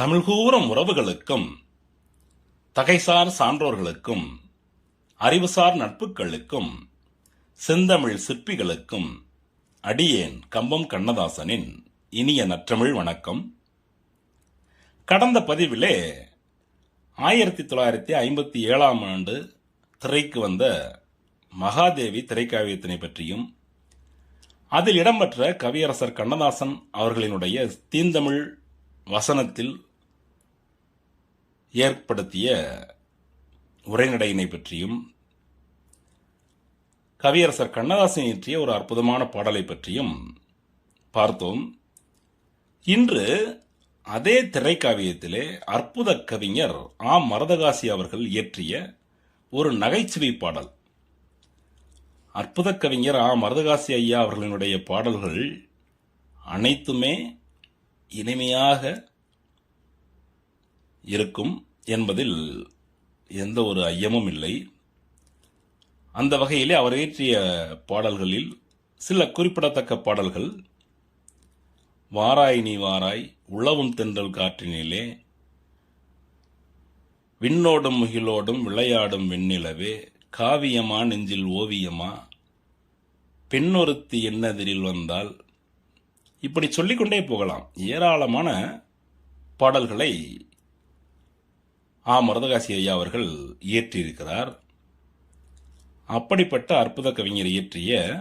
தமிழ்கூறும் உறவுகளுக்கும் தகைசார் சான்றோர்களுக்கும் அறிவுசார் நட்புகளுக்கும் செந்தமிழ் சிற்பிகளுக்கும் அடியேன் கம்பம் கண்ணதாசனின் இனிய நற்றமிழ் வணக்கம். கடந்த பதிவிலே ஆயிரத்தி தொள்ளாயிரத்தி ஐம்பத்தி ஏழாம் ஆண்டு திரைக்கு வந்த மகாதேவி திரைக்காவியத்தினை பற்றியும் அதில் இடம்பெற்ற கவியரசர் கண்ணதாசன் அவர்களினுடைய தீந்தமிழ் வசனத்தில் ஏற்படுத்திய உரைநடையினை பற்றியும் கவியரசர் கண்ணதாசன் இயற்றிய ஒரு அற்புதமான பாடலை பற்றியும் பார்த்தோம். இன்று அதே திரைக்காவியத்திலே அற்புத கவிஞர் ஆ. மரதகாசி அவர்கள் இயற்றிய ஒரு நகைச்சுவை பாடல். அற்புத கவிஞர் ஆ. மருதகாசி ஐயா அவர்களினுடைய பாடல்கள் அனைத்துமே இனிமையாக இருக்கும் என்பதில் எந்த ஒரு ஐயமும் இல்லை. அந்த வகையிலே அவர் இயற்றிய பாடல்களில் சில குறிப்பிடத்தக்க பாடல்கள் வாராய் நீ வாராய் உழவும் தென்றல் காற்றினிலே விண்ணோடும் முகிலோடும் விளையாடும் வெண்ணிலவே காவியமா நெஞ்சில் ஓவியமா பெண்ணொருத்தி என்னதிரில் வந்தால் இப்படி சொல்லிக்கொண்டே போகலாம். ஏராளமான பாடல்களை ஆ மருதகாசி ஐயா அவர்கள் இயற்றியிருக்கிறார். அப்படிப்பட்ட அற்புத கவிஞர் இயற்றிய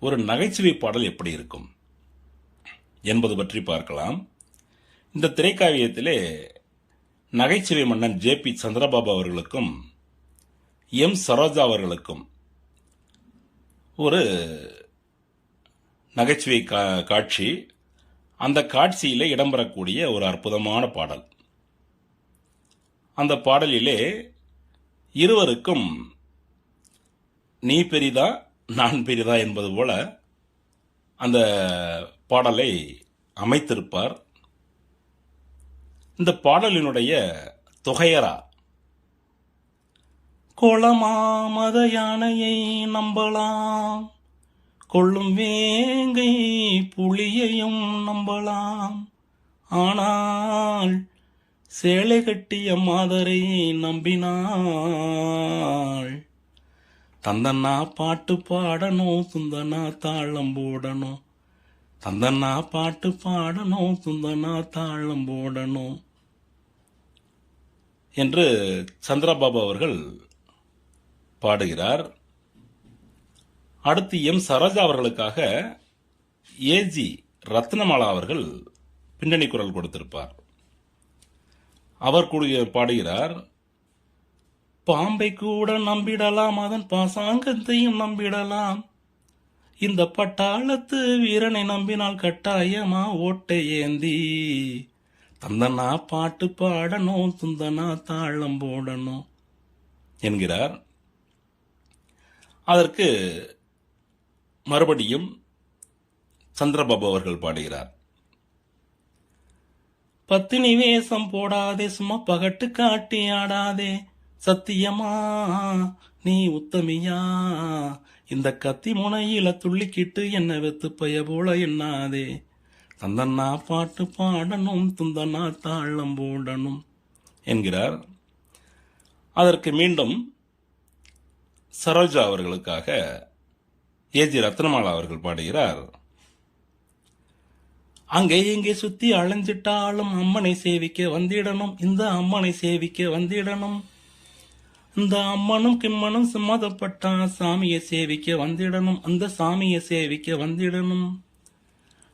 ஒரு நகைச்சுவை பாடல் எப்படி இருக்கும் என்பது பற்றி பார்க்கலாம். இந்த திரைக்காவியத்திலே நகைச்சுவை மன்னன் ஜே பி சந்திரபாபு அவர்களுக்கும் எம் சரோஜா அவர்களுக்கும் ஒரு நகைச்சுவை கா- காட்சி. அந்த காட்சியில் இடம்பெறக்கூடிய ஒரு அற்புதமான பாடல். அந்த பாடலிலே இருவருக்கும் நீ பெரிதா நான் பெரிதா என்பது போல அந்த பாடலை அமைத்திருப்பார். இந்த பாடலினுடைய தொகையரா? குளமாமத யானையை நம்பலாம் கொள்ளும் வேங்கை புலியையும் நம்பலாம் ஆனால் சேலை கட்டிய மாதரை நம்பினாள். தந்தன்னா பாட்டு பாடணும் சுந்தனா தாளம் போடணும் தந்தன்னா பாட்டு பாடணும் சுந்தனா தாளம் போடணும் என்று சந்திரபாபு அவர்கள் பாடுகிறார். அடுத்து எம் சரோஜா அவர்களுக்காக ஏஜி ரத்னமாலா அவர்கள் பின்னணி குரல் கொடுத்திருப்பார். அவர் கூடிய பாடுகிறார் பாம்பை கூட நம்பிடலாம் அதன் பாசாங்கத்தையும் நம்பிடலாம். இந்த பட்டாளத்து வீரனை நம்பினால் கட்டாயமா ஓட்டை ஏந்தி. தந்தனா பாட்டு பாடணும் துந்தனா தாளம் போடணும் என்கிறார். அதற்கு மறுபடியும் சந்திரபாபு அவர்கள் பாடுகிறார். பத்தினி வேஷம் போடாதே சும்மா பகட்டு காட்டி ஆடாதே. சத்தியமா நீ உத்தமியா? இந்த கத்தி முனையில துள்ளிக்கிட்டு என்ன வெத்து பய போல எண்ணாதே. தந்தன்னா பாட்டு பாடணும் துந்தனா தாளம் போடணும் என்கிறார். அதற்கு மீண்டும் சரோஜா அவர்களுக்காக ஏஜி ரத்னமாலா அவர்கள் பாடுகிறார். அங்கே இங்கே சுத்தி அலைஞ்சிட்டாலும் அம்மனை சேவிக்க வந்திடணும். இந்த அம்மனை சேவிக்க வந்திடணும். இந்த அம்மனும் கிம்மனும் சும்மதப்பட்டா சாமியை சேவிக்க வந்திடணும். அந்த சாமியை சேவிக்க வந்திடணும்.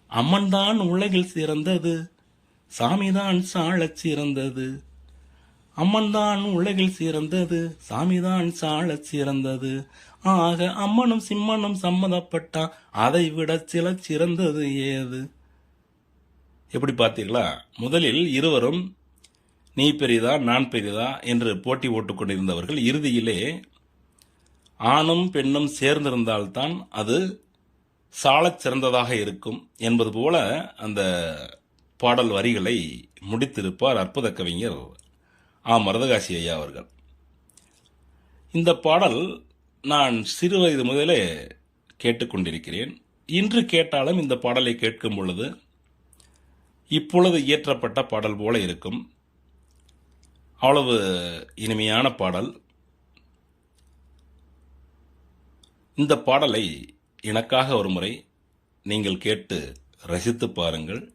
அம்மன் தான் உலகில் சிறந்தது. சாமிதான் சாழச் சிறந்தது. அம்மன் தான் உலகில் சிறந்தது. சாமிதான் சாழச் சிறந்தது. ஆக அம்மனும் சிம்மனும் சம்மதப்பட்டா அதை விட சில சிறந்தது ஏது? எப்படி பார்த்தீர்களா? முதலில் இருவரும் நீ பெரிதா நான் பெரிதா என்று போட்டி போட்டுக் கொண்டிருந்தவர்கள் இறுதியிலே ஆணும் பெண்ணும் சேர்ந்திருந்தால்தான் அது சாலச் சிறந்ததாக இருக்கும் என்பது போல அந்த பாடல் வரிகளை முடித்திருப்பார் அற்புத கவிஞர் ஆ. மரதகாசி ஐயா அவர்கள். இந்த பாடல் நான் சிறு வயது முதலே கேட்டுக்கொண்டிருக்கிறேன் இன்று கேட்டாலும் இந்த பாடலை கேட்கும் பொழுது இப்பொழுது இயற்றப்பட்ட பாடல் போல இருக்கும். அவ்வளவு இனிமையான பாடல். இந்த பாடலை எனக்காக ஒரு முறை நீங்கள் கேட்டு ரசித்து பாருங்கள்.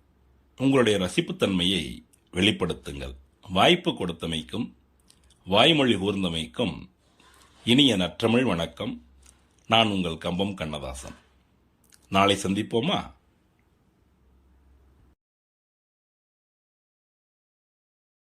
உங்களுடைய ரசிப்புத்தன்மையை வெளிப்படுத்துங்கள். வாய்ப்பு கொடுத்தமைக்கும் வாய்மொழி கூர்ந்தமைக்கும் இனிய நற்றமிழ் வணக்கம். நான் உங்கள் கம்பம் கண்ணதாசன். நாளை சந்திப்போமா?